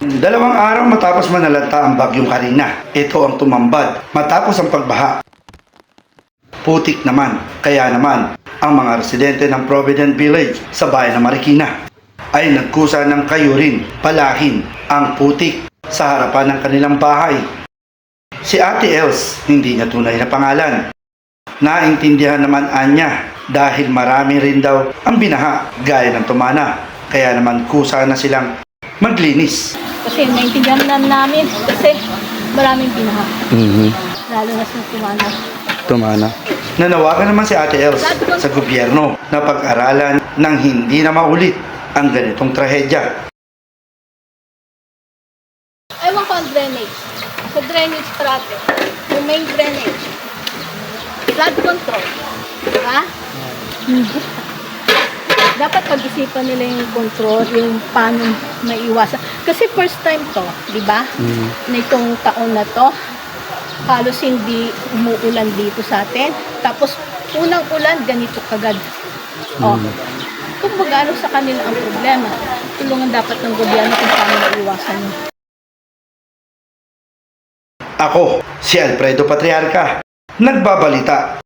Dalawang araw matapos manalanta ang bagyong Karina, ito ang tumambad matapos ang pagbaha. Putik naman, kaya naman, ang mga residente ng Provident Village sa bayan ng Marikina ay nagkusa ng kayurin, palahin ang putik sa harapan ng kanilang bahay. Si Ate Els, hindi niya tunay na pangalan. Naintindihan naman Anya dahil marami rin daw ang binaha gaya ng tumana. Kaya naman kusa na silang maglinis. Kasi naintindihan na namin kasi maraming binaha. Mhm. Lalo na sa tumana. Tumana. Nanawagan naman si Ate Els sa gobyerno na pag-aralan ng hindi na maulit ang ganitong trahedya. Ewan ko ang drainage. Sa drainage parate, yung main drainage, flood control. Diba? Hindi. Dapat pag-isipan nila yung control, yung paano maiwasan. Kasi first time to, di ba? Mhm. Na itong taon na to, halos hindi umuulan dito sa atin. Tapos, unang ulan, ganito kagad. Oh. Kung ano sa kanila ang problema, tulungan dapat ng gobyerno kung paano maiwasan yun. Ako, si Alfredo Patriarca, nagbabalita